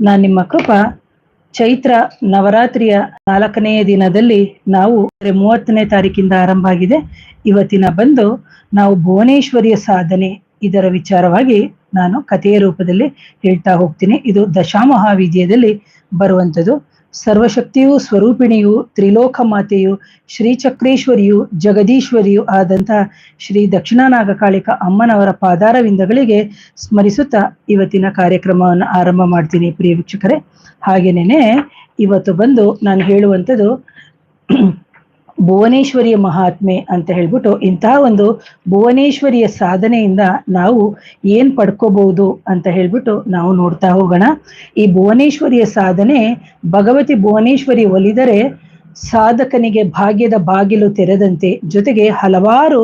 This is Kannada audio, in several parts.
ನಾನು ನಿಮ್ಮ ಕೃಪಾ. ಚೈತ್ರ ನವರಾತ್ರಿಯ ನಾಲ್ಕನೆಯ ದಿನದಲ್ಲಿ ನಾವು ಮೂವತ್ತನೇ ತಾರೀಕಿಂದ ಆರಂಭ ಆಗಿದೆ. ಇವತ್ತಿನ ಬಂದು ನಾವು ಭುವನೇಶ್ವರಿಯ ಸಾಧನೆ ಇದರ ವಿಚಾರವಾಗಿ ನಾನು ಕಥೆಯ ರೂಪದಲ್ಲಿ ಹೇಳ್ತಾ ಹೋಗ್ತೀನಿ. ಇದು ದಶಾಮಹಾವಿದ್ಯದಲ್ಲಿ ಬರುವಂಥದ್ದು. ಸರ್ವಶಕ್ತಿಯು ಸ್ವರೂಪಿಣಿಯು ತ್ರಿಲೋಕ ಮಾತೆಯು ಶ್ರೀಚಕ್ರೇಶ್ವರಿಯು, ಜಗದೀಶ್ವರಿಯು ಆದಂತಹ ಶ್ರೀ ದಕ್ಷಿಣನಾಗಕಾಳಿಕ ಅಮ್ಮನವರ ಪಾದಾರವಿಂದಗಳಿಗೆ ಸ್ಮರಿಸುತ್ತಾ ಇವತ್ತಿನ ಕಾರ್ಯಕ್ರಮವನ್ನು ಆರಂಭ ಮಾಡ್ತೀನಿ ಪ್ರಿಯ ವೀಕ್ಷಕರೇ. ಹಾಗೇನೇ ಇವತ್ತು ಬಂದು ನಾನು ಹೇಳುವಂಥದ್ದು ಭುವನೇಶ್ವರಿಯ ಮಹಾತ್ಮೆ ಅಂತ ಹೇಳ್ಬಿಟ್ಟು ಇಂತಹ ಒಂದು ಭುವನೇಶ್ವರಿಯ ಸಾಧನೆಯಿಂದ ನಾವು ಏನ್ ಪಡ್ಕೋಬಹುದು ಅಂತ ಹೇಳ್ಬಿಟ್ಟು ನಾವು ನೋಡ್ತಾ ಹೋಗೋಣ. ಈ ಭುವನೇಶ್ವರಿಯ ಸಾಧನೆ, ಭಗವತಿ ಭುವನೇಶ್ವರಿ ಒಲಿದರೆ ಸಾಧಕನಿಗೆ ಭಾಗ್ಯದ ಬಾಗಿಲು ತೆರೆದಂತೆ ಜೊತೆಗೆ ಹಲವಾರು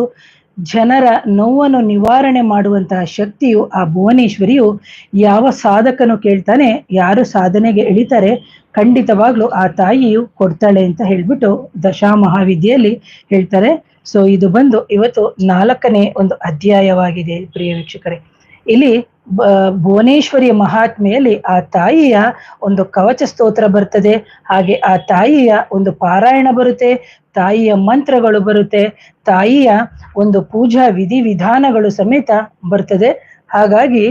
ಜನರ ನೋವನ್ನು ನಿವಾರಣೆ ಮಾಡುವಂತಹ ಶಕ್ತಿಯು ಆ ಭುವನೇಶ್ವರಿಯು ಯಾವ ಸಾಧಕನು ಕೇಳ್ತಾನೆ, ಯಾರು ಸಾಧನೆಗೆ ಇಳಿತಾರೆ, ಖಂಡಿತವಾಗ್ಲೂ ಆ ತಾಯಿಯು ಕೊಡ್ತಾಳೆ ಅಂತ ಹೇಳ್ಬಿಟ್ಟು ದಶಾಮಹಾವಿದ್ಯೆಯಲ್ಲಿ ಹೇಳ್ತಾರೆ. ಸೊ ಇದು ಬಂದು ಇವತ್ತು ನಾಲ್ಕನೇ ಒಂದು ಅಧ್ಯಾಯವಾಗಿದೆ ಪ್ರಿಯ ವೀಕ್ಷಕರೇ. ಇಲ್ಲಿ ಭುವನೇಶ್ವರಿಯ ಮಹಾತ್ಮೆಯಲ್ಲಿ ಆ ತಾಯಿಯ ಒಂದು ಕವಚ ಸ್ತೋತ್ರ ಬರ್ತದೆ, ಹಾಗೆ ಆ ತಾಯಿಯ ಒಂದು ಪಾರಾಯಣ ಬರುತ್ತೆ ತಾಯಿಯ ಮಂತ್ರಗಳು ಬರುತ್ತೆ. ತಾಯಿಯ ಒಂದು ಪೂಜಾ ವಿಧಿ ವಿಧಾನಗಳು ಸಮೇತ ಬರ್ತದೆ. ಹಾಗಾಗಿ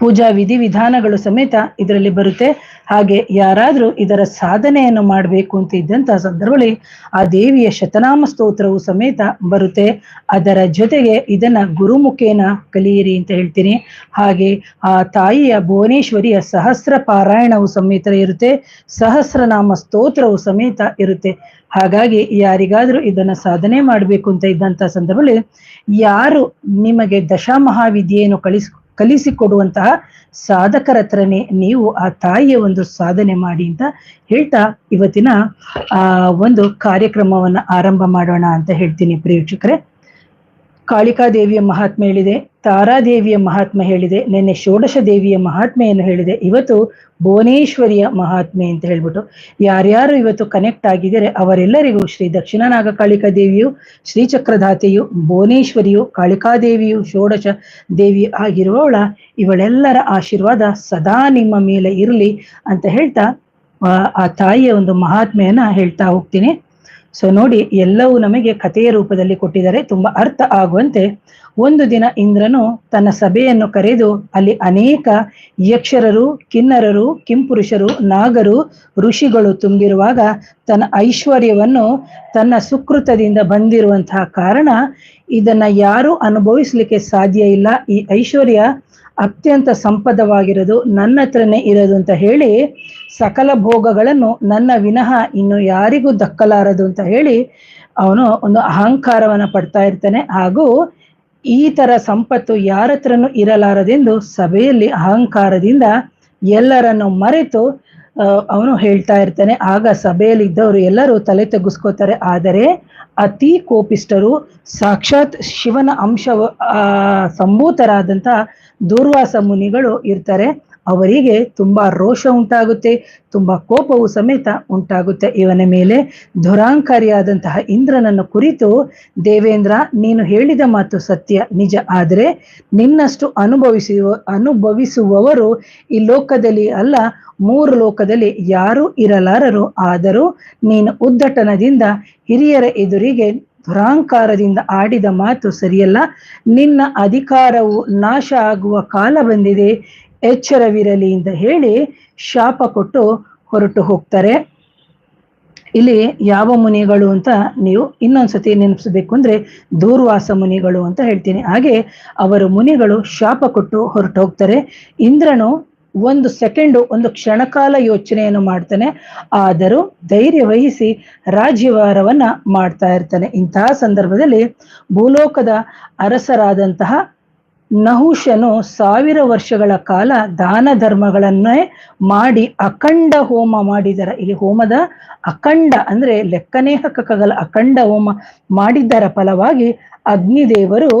ಪೂಜಾ ವಿಧಿ ವಿಧಾನಗಳು ಸಮೇತ ಇದರಲ್ಲಿ ಬರುತ್ತೆ. ಹಾಗೆ ಯಾರಾದ್ರೂ ಇದರ ಸಾಧನೆಯನ್ನು ಮಾಡಬೇಕು ಅಂತ ಇದ್ದಂತಹ ಸಂದರ್ಭದಲ್ಲಿ ಆ ದೇವಿಯ ಶತನಾಮ ಸ್ತೋತ್ರವು ಸಮೇತ ಬರುತ್ತೆ. ಅದರ ಜೊತೆಗೆ ಇದನ್ನ ಗುರುಮುಖೇನ ಕಲಿಯಿರಿ ಅಂತ ಹೇಳ್ತೀನಿ. ಹಾಗೆ ಆ ತಾಯಿಯ ಭುವನೇಶ್ವರಿಯ ಸಹಸ್ರ ಪಾರಾಯಣವು ಸಮೇತ ಇರುತ್ತೆ. ಸಹಸ್ರನಾಮ ಸ್ತೋತ್ರವು ಸಮೇತ ಇರುತ್ತೆ. ಹಾಗಾಗಿ ಯಾರಿಗಾದ್ರೂ ಇದನ್ನ ಸಾಧನೆ ಮಾಡಬೇಕು ಅಂತ ಇದ್ದಂತ ಸಂದರ್ಭದಲ್ಲಿ ಯಾರು ನಿಮಗೆ ದಶಾಮಹಾವಿದ್ಯೆಯನ್ನು ಕಳಿಸ್ ಕಲಿಸಿಕೊಡುವಂತಹ ಸಾಧಕರ ಹತ್ರನೇ ನೀವು ಆ ತಾಯಿಯ ಒಂದು ಸಾಧನೆ ಮಾಡಿ ಅಂತ ಹೇಳ್ತಾ ಇವತ್ತಿನ, ಆ, ಒಂದು ಕಾರ್ಯಕ್ರಮವನ್ನ ಆರಂಭ ಮಾಡೋಣ ಅಂತ ಹೇಳ್ತೀನಿ ಪ್ರೇಕ್ಷಕರೇ ಕಾಳಿಕಾದೇವಿಯ ಮಹಾತ್ಮೆ ಹೇಳಿದೆ. ತಾರಾದೇವಿಯ ಮಹಾತ್ಮೆ ಹೇಳಿದೆ, ನಿನ್ನೆ ಷೋಡಶ ದೇವಿಯ ಮಹಾತ್ಮೆಯನ್ನು ಹೇಳಿದೆ, ಇವತ್ತು ಭುವನೇಶ್ವರಿಯ ಮಹಾತ್ಮೆ ಅಂತ ಹೇಳ್ಬಿಟ್ಟು. ಯಾರ್ಯಾರು ಇವತ್ತು ಕನೆಕ್ಟ್ ಆಗಿದ್ದಾರೆ, ಅವರೆಲ್ಲರಿಗೂ ಶ್ರೀ ದಕ್ಷಿಣ ನಾಗಕಾಳಿಕಾ ದೇವಿಯು ಶ್ರೀಚಕ್ರಧಾತೆಯು ಭುವನೇಶ್ವರಿಯು, ಕಾಳಿಕಾದೇವಿಯು, ಷೋಡಶ ದೇವಿ ಆಗಿರುವವಳ, ಇವಳೆಲ್ಲರ ಆಶೀರ್ವಾದ ಸದಾ ನಿಮ್ಮ ಮೇಲೆ ಇರಲಿ ಅಂತ ಹೇಳ್ತಾ ಆ ತಾಯಿಯ ಒಂದು ಮಹಾತ್ಮೆಯನ್ನ ಹೇಳ್ತಾ ಹೋಗ್ತೀನಿ. ಸೊ ನೋಡಿ, ಎಲ್ಲವೂ ನಮಗೆ ಕಥೆಯ ರೂಪದಲ್ಲಿ ಕೊಟ್ಟಿದ್ದಾರೆ. ತುಂಬಾ ಅರ್ಥ ಆಗುವಂತೆ ಒಂದು ದಿನ ಇಂದ್ರನು ತನ್ನ ಸಭೆಯನ್ನು ಕರೆದು, ಅಲ್ಲಿ ಅನೇಕ ಯಕ್ಷರರು, ಕಿನ್ನರರು, ಕಿಂಪುರುಷರು, ನಾಗರು, ಋಷಿಗಳು ತುಂಬಿರುವಾಗ ತನ್ನ ಐಶ್ವರ್ಯವನ್ನು ತನ್ನ ಸುಕೃತದಿಂದ ಬಂದಿರುವಂತಹ ಕಾರಣ ಇದನ್ನ ಯಾರು ಅನುಭವಿಸ್ಲಿಕ್ಕೆ ಸಾಧ್ಯ ಇಲ್ಲ. ಈ ಐಶ್ವರ್ಯ ಅತ್ಯಂತ ಸಂಪದವಾಗಿರೋದು ನನ್ನ ಹತ್ರನೇ ಇರೋದು ಅಂತ ಹೇಳಿ ಸಕಲ ಭೋಗಗಳನ್ನು ನನ್ನ ವಿನಃ ಇನ್ನು ಯಾರಿಗೂ ದಕ್ಕಲಾರದು ಅಂತ ಹೇಳಿ ಅವನು ಒಂದು ಅಹಂಕಾರವನ್ನ ಪಡ್ತಾ ಇರ್ತಾನೆ. ಹಾಗೂ ಈ ತರ ಸಂಪತ್ತು ಯಾರ ಹತ್ರನೂ ಇರಲಾರದೆಂದು ಸಭೆಯಲ್ಲಿ ಅಹಂಕಾರದಿಂದ ಎಲ್ಲರನ್ನು ಮರೆತು ಅವನು ಹೇಳ್ತಾ ಇರ್ತಾನೆ. ಆಗ ಸಭೆಯಲ್ಲಿ ಇದ್ದವರು ಎಲ್ಲರೂ ತಲೆ ತಗ್ಗಿಸ್ಕೋತಾರೆ ಆದರೆ ಅತಿ ಕೋಪಿಷ್ಟರು ಸಾಕ್ಷಾತ್ ಶಿವನ ಅಂಶ ಸಂಭೂತರಾದಂತ ದೂರ್ವಾಸ ಮುನಿಗಳು ಇರ್ತಾರೆ. ಅವರಿಗೆ ತುಂಬಾ ರೋಷ ಉಂಟಾಗುತ್ತೆ, ತುಂಬಾ ಕೋಪವು ಸಮೇತ ಉಂಟಾಗುತ್ತೆ. ಇವನ ಮೇಲೆ ದುರಾಂಕಾರಿಯಾದಂತಹ ಇಂದ್ರನನ್ನು ಕುರಿತು, ದೇವೇಂದ್ರ ನೀನು ಹೇಳಿದ ಮಾತು ಸತ್ಯ, ನಿಜ. ಆದರೆ ನಿನ್ನಷ್ಟು ಅನುಭವಿಸುವ, ಅನುಭವಿಸುವವರು ಈ ಲೋಕದಲ್ಲಿ ಅಲ್ಲ, ಮೂರು ಲೋಕದಲ್ಲಿ ಯಾರೂ ಇರಲಾರರು. ಆದರೂ ನೀನು ಉದ್ದಟನದಿಂದ ಹಿರಿಯರ ಎದುರಿಗೆ ದುರಾಂಕಾರದಿಂದ ಆಡಿದ ಮಾತು ಸರಿಯಲ್ಲ. ನಿನ್ನ ಅಧಿಕಾರವು ನಾಶ ಆಗುವ ಕಾಲ ಬಂದಿದೆ. ಎಚ್ಚರವಿರಲಿ ಅಂತ ಹೇಳಿ ಶಾಪ ಕೊಟ್ಟು ಹೊರಟು ಹೋಗ್ತಾರೆ. ಇಲ್ಲಿ ಯಾವ ಮುನಿಗಳು ಅಂತ ನೀವು ಇನ್ನೊಂದ್ಸತಿ ನೆನಪಿಸ್ಬೇಕು ಅಂದ್ರೆ ದೂರ್ವಾಸ ಮುನಿಗಳು ಅಂತ ಹೇಳ್ತೀನಿ. ಹಾಗೆ ಅವರು ಮುನಿಗಳು ಶಾಪ ಕೊಟ್ಟು ಹೊರಟು ಹೋಗ್ತಾರೆ. ಇಂದ್ರನು ಒಂದು ಸೆಕೆಂಡು, ಒಂದು ಕ್ಷಣಕಾಲ ಯೋಚನೆಯನ್ನು ಮಾಡ್ತಾನೆ. ಆದರೂ ಧೈರ್ಯ ವಹಿಸಿ ರಾಜ್ಯವಾರವನ್ನ ಮಾಡ್ತಾ ಇರ್ತಾನೆ. ಇಂತಹ ಸಂದರ್ಭದಲ್ಲಿ ಭೂಲೋಕದ ಅರಸರಾದಂತಹ ನಹುಷನು ಸಾವಿರ ವರ್ಷಗಳ ಕಾಲ ದಾನ ಧರ್ಮಗಳನ್ನೇ ಮಾಡಿ ಅಖಂಡ ಹೋಮ ಮಾಡಿದರ ಇಲ್ಲಿ ಹೋಮದ ಅಖಂಡ ಅಂದ್ರೆ ಲೆಕ್ಕನೇ ಹಕ್ಕಗಲ ಅಖಂಡ ಹೋಮ ಮಾಡಿದ್ದರ ಫಲವಾಗಿ ಅಗ್ನಿದೇವರು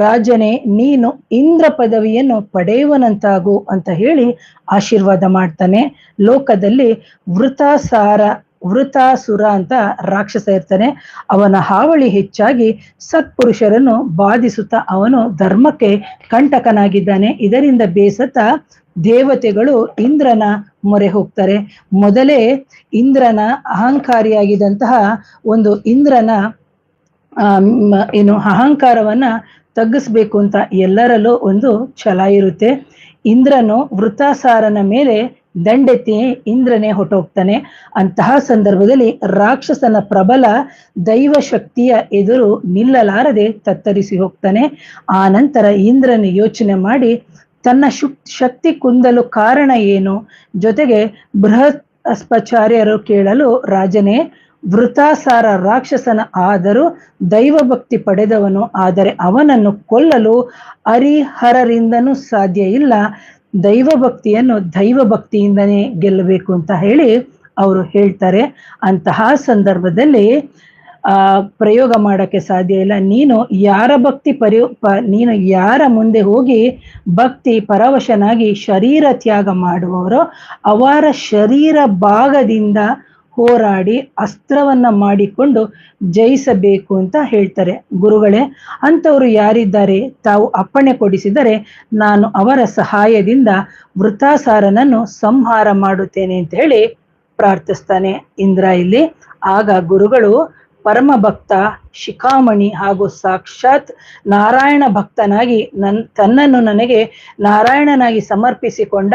ರಾಜನೇ, ನೀನು ಇಂದ್ರ ಪದವಿಯನ್ನು ಪಡೆಯುವನಂತಾಗು ಅಂತ ಹೇಳಿ ಆಶೀರ್ವಾದ ಮಾಡ್ತಾನೆ. ಲೋಕದಲ್ಲಿ ವೃತಾಸಾರ ವೃತಾಸುರ ಅಂತ ರಾಕ್ಷಸ ಇರ್ತಾನೆ. ಅವನ ಹಾವಳಿ ಹೆಚ್ಚಾಗಿ ಸತ್ಪುರುಷರನ್ನು ಬಾಧಿಸುತ್ತಾ ಅವನು ಧರ್ಮಕ್ಕೆ ಕಂಟಕನಾಗಿದ್ದಾನೆ. ಇದರಿಂದ ಬೇಸತ್ತ ದೇವತೆಗಳು ಇಂದ್ರನ ಮೊರೆ ಹೋಗ್ತಾರೆ. ಮೊದಲೇ ಇಂದ್ರನ ಅಹಂಕಾರಿಯಾಗಿದ್ದಂತಹ ಒಂದು ಇಂದ್ರನ ಏನು ಅಹಂಕಾರವನ್ನ ತಗ್ಗಿಸ್ಬೇಕು ಅಂತ ಎಲ್ಲರಲ್ಲೂ ಒಂದು ಛಲ ಇರುತ್ತೆ. ಇಂದ್ರನು ವೃತಾಸಾರನ ಮೇಲೆ ದಂಡೆತ್ತಿ ಇಂದ್ರನೇ ಹೊಟ್ಟೋಗ್ತಾನೆ ಅಂತಹ ಸಂದರ್ಭದಲ್ಲಿ ರಾಕ್ಷಸನ ಪ್ರಬಲ ದೈವ ಶಕ್ತಿಯ ಎದುರು ನಿಲ್ಲಲಾರದೆ ತತ್ತರಿಸಿ ಹೋಗ್ತಾನೆ. ಆ ನಂತರ ಇಂದ್ರನು ಯೋಚನೆ ಮಾಡಿ, ತನ್ನ ಶುಕ್ ಶಕ್ತಿ ಕುಂದಲು ಕಾರಣ ಏನು? ಜೊತೆಗೆ ಬೃಹತ್ ಅಸ್ಪಚಾರ್ಯರು ಕೇಳಲು, ರಾಜನೇ ವೃತಾಸಾರ ರಾಕ್ಷಸನ ಆದರೂ ದೈವ ಭಕ್ತಿ ಪಡೆದವನು, ಆದರೆ ಅವನನ್ನು ಕೊಲ್ಲಲು ಹರಿಹರರಿಂದನೂ ಸಾಧ್ಯ ಇಲ್ಲ. ದೈವ ಭಕ್ತಿಯನ್ನು ದೈವ ಭಕ್ತಿಯಿಂದನೇ ಗೆಲ್ಲಬೇಕು ಅಂತ ಹೇಳಿ ಅವರು ಹೇಳ್ತಾರೆ. ಅಂತಹ ಸಂದರ್ಭದಲ್ಲಿ, ಆ, ಪ್ರಯೋಗ ಮಾಡಕ್ಕೆ ಸಾಧ್ಯ ಇಲ್ಲ. ನೀನು ಯಾರ ಭಕ್ತಿ ಪರಿ, ಪ, ನೀನು ಯಾರ ಮುಂದೆ ಹೋಗಿ ಭಕ್ತಿ ಪರವಶನಾಗಿ ಶರೀರ ತ್ಯಾಗ ಮಾಡುವವರೋ, ಅವರ ಶರೀರ ಭಾಗದಿಂದ ಹೋರಾಡಿ ಅಸ್ತ್ರವನ್ನ ಮಾಡಿಕೊಂಡು ಜಯಿಸಬೇಕು ಅಂತ ಹೇಳ್ತಾರೆ. ಗುರುಗಳೇ ಅಂತವರು ಯಾರಿದ್ದಾರೆ? ತಾವು ಅಪ್ಪಣೆ ಕೊಡಿಸಿದರೆ ನಾನು ಅವರ ಸಹಾಯದಿಂದ ವೃತಾಸಾರನನ್ನು ಸಂಹಾರ ಮಾಡುತ್ತೇನೆ ಅಂತ ಹೇಳಿ ಪ್ರಾರ್ಥಿಸ್ತಾನೆ ಇಂದ್ರ ಇಲ್ಲಿ ಆಗ ಗುರುಗಳು ಪರಮ ಭಕ್ತ, ಶಿಖಾಮಣಿ ಹಾಗೂ ಸಾಕ್ಷಾತ್ ನಾರಾಯಣ ಭಕ್ತನಾಗಿ ನನ್, ತನ್ನನ್ನು ನನಗೆ ನಾರಾಯಣನಾಗಿ ಸಮರ್ಪಿಸಿಕೊಂಡ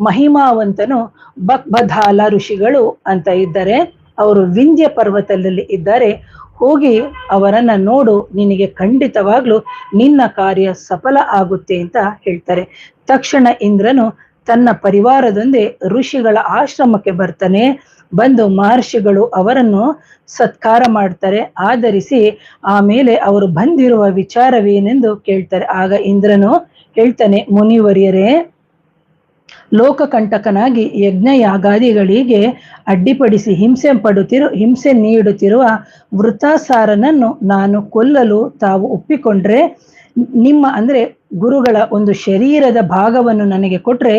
ಮಹಿಮಾವಂತನು ಬಕ್ಬಧಾಲ ಋಷಿಗಳು ಅಂತ ಇದ್ದಾರೆ. ಅವರು ವಿಂಧ್ಯ ಪರ್ವತದಲ್ಲಿ ಇದ್ದಾರೆ. ಹೋಗಿ ಅವರನ್ನ ನೋಡು, ನಿನಗೆ ಖಂಡಿತವಾಗ್ಲೂ ನಿನ್ನ ಕಾರ್ಯ ಸಫಲ ಆಗುತ್ತೆ ಅಂತ ಹೇಳ್ತಾರೆ. ತಕ್ಷಣ ಇಂದ್ರನು ತನ್ನ ಪರಿವಾರದೊಂದೇ ಋಷಿಗಳ ಆಶ್ರಮಕ್ಕೆ ಬರ್ತಾನೆ. ಬಂದು ಮಹರ್ಷಿಗಳು ಅವರನ್ನು ಸತ್ಕಾರ ಮಾಡ್ತಾರೆ, ಆಧರಿಸಿ ಆಮೇಲೆ ಅವರು ಬಂದಿರುವ ವಿಚಾರವೇನೆಂದು ಕೇಳ್ತಾರೆ. ಆಗ ಇಂದ್ರನು ಹೇಳ್ತಾನೆ, ಮುನಿವರಿಯರೇ, ಲೋಕಕಂಟಕನಾಗಿ ಯಜ್ಞ ಯಾಗಾದಿಗಳಿಗೆ ಅಡ್ಡಿಪಡಿಸಿ ಹಿಂಸೆ ಪಡುತ್ತಿರು, ಹಿಂಸೆ ನೀಡುತ್ತಿರುವ ವೃತಾಸಾರನನ್ನು ನಾನು ಕೊಲ್ಲಲು ತಾವು ಒಪ್ಪಿಕೊಂಡ್ರೆ, ನಿಮ್ಮ ಅಂದ್ರೆ ಗುರುಗಳ ಒಂದು ಶರೀರದ ಭಾಗವನ್ನು ನನಗೆ ಕೊಟ್ರೆ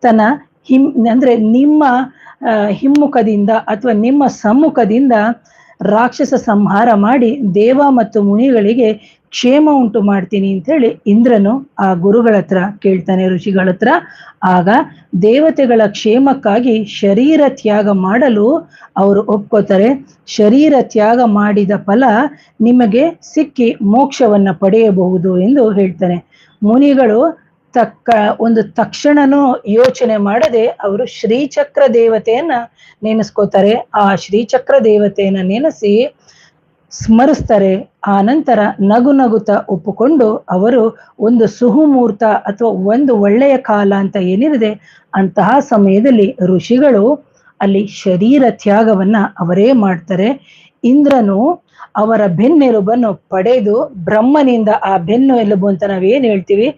ತನ್ನ ಹಿಂ ಅಂದ್ರೆ ನಿಮ್ಮ ಹಿಮ್ಮುಖದಿಂದ ಅಥವಾ ನಿಮ್ಮ ಸಮ್ಮುಖದಿಂದ ರಾಕ್ಷಸ ಸಂಹಾರ ಮಾಡಿ ದೇವ ಮತ್ತು ಮುನಿಗಳಿಗೆ ಕ್ಷೇಮ ಉಂಟು ಮಾಡ್ತೀನಿ ಅಂತ ಹೇಳಿ ಇಂದ್ರನು ಆ ಗುರುಗಳ ಹತ್ರ ಕೇಳ್ತಾನೆ, ಋಷಿಗಳ ಹತ್ರ. ಆಗ ದೇವತೆಗಳ ಕ್ಷೇಮಕ್ಕಾಗಿ ಶರೀರ ತ್ಯಾಗ ಮಾಡಲು ಅವರು ಒಪ್ಕೋತಾರೆ. ಶರೀರ ತ್ಯಾಗ ಮಾಡಿದ ಫಲ ನಿಮಗೆ ಸಿಕ್ಕಿ ಮೋಕ್ಷವನ್ನ ಪಡೆಯಬಹುದು ಎಂದು ಹೇಳ್ತಾನೆ. ಮುನಿಗಳು ತಕ್ಕ ಒಂದು ತಕ್ಷಣನೂ ಯೋಚನೆ ಮಾಡದೆ ಅವರು ಶ್ರೀಚಕ್ರ ದೇವತೆಯನ್ನ ನೆನೆಸ್ಕೋತಾರೆ ಆ ಶ್ರೀಚಕ್ರ ದೇವತೆಯನ್ನ ನೆನೆಸಿ ಸ್ಮರಿಸ್ತಾರೆ. ಆ ನಂತರ ನಗು ನಗುತ್ತಾ ಒಪ್ಪಿಕೊಂಡು ಅವರು ಒಂದು ಸುಹುಮೂರ್ತ ಅಥವಾ ಒಂದು ಒಳ್ಳೆಯ ಕಾಲ ಅಂತ ಏನಿದೆ ಅಂತಹ ಸಮಯದಲ್ಲಿ ಋಷಿಗಳು ಅಲ್ಲಿ ಶರೀರ ತ್ಯಾಗವನ್ನ ಅವರೇ ಮಾಡ್ತಾರೆ. ಇಂದ್ರನು ಅವರ ಬೆನ್ನೆಲುಬನ್ನು ಪಡೆದು ಬ್ರಹ್ಮನಿಂದ ಆ ಬೆನ್ನು ಎಲುಬು ಅಂತ ನಾವೇನು ಹೇಳ್ತೀವಿ?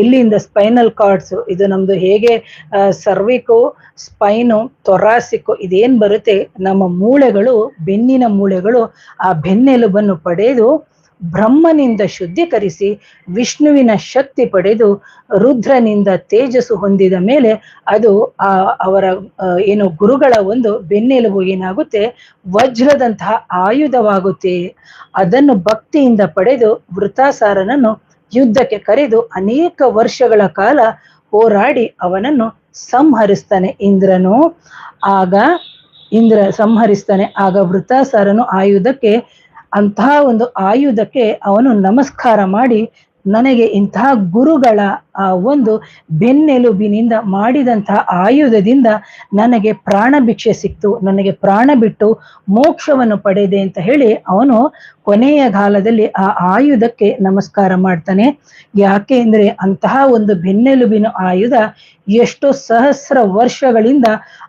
ಇಲ್ಲಿಂದ ಸ್ಪೈನಲ್ ಕಾರ್ಡ್ಸ್ ಇದು ನಮ್ದು ಹೇಗೆ ಸರ್ವಿಕು ಸ್ಪೈನು ತೊರಾಸಿಕ್ಕು ಇದೇನ್ ಬರುತ್ತೆ? ನಮ್ಮ ಮೂಳೆಗಳು, ಬೆನ್ನಿನ ಮೂಳೆಗಳು ಆ ಬೆನ್ನೆಲುಬನ್ನು ಪಡೆದು ಬ್ರಹ್ಮನಿಂದ ಶುದ್ಧೀಕರಿಸಿ ವಿಷ್ಣುವಿನ ಶಕ್ತಿ ಪಡೆದು ರುದ್ರನಿಂದ ತೇಜಸ್ಸು ಹೊಂದಿದ ಮೇಲೆ ಅದು ಆ, ಅವರ ಏನು ಗುರುಗಳ ಒಂದು ಬೆನ್ನೆಲುಬು ಏನಾಗುತ್ತೆ? ವಜ್ರದಂತಹ ಆಯುಧವಾಗುತ್ತೆ. ಅದನ್ನು ಭಕ್ತಿಯಿಂದ ಪಡೆದು ವೃತಾಸಾರನನ್ನು ಯುದ್ಧಕ್ಕೆ ಕರೆದು ಅನೇಕ ವರ್ಷಗಳ ಕಾಲ ಹೋರಾಡಿ ಅವನನ್ನು ಸಂಹರಿಸ್ತಾನೆ ಇಂದ್ರನು. ಆಗ ಇಂದ್ರ ಸಂಹರಿಸ್ತಾನೆ. ಆಗ ವೃತಾಸಾರನು ಆಯುಧಕ್ಕೆ ಅಂತಹ ಒಂದು ಆಯುಧಕ್ಕೆ ಅವನು ನಮಸ್ಕಾರ ಮಾಡಿ ನನಗೆ ಇಂತಹ ಗುರುಗಳ, ಆ, ಒಂದು ಬೆನ್ನೆಲುಬಿನಿಂದ ಮಾಡಿದಂತಹ ಆಯುಧದಿಂದ ನನಗೆ ಪ್ರಾಣ ಭಿಕ್ಷೆ ಸಿಕ್ತು, ನನಗೆ ಪ್ರಾಣ ಬಿಟ್ಟು ಮೋಕ್ಷವನ್ನು ಪಡೆದೆ ಅಂತ ಹೇಳಿ ಅವನು ಕೊನೆಯ ಕಾಲದಲ್ಲಿ ಆ ಆಯುಧಕ್ಕೆ ನಮಸ್ಕಾರ ಮಾಡ್ತಾನೆ. ಯಾಕೆ ಅಂದ್ರೆ ಅಂತಹ ಒಂದು ಬೆನ್ನೆಲುಬಿನ ಆಯುಧ ಎಷ್ಟೋ ಸಹಸ್ರ ವರ್ಷಗಳಿಂದ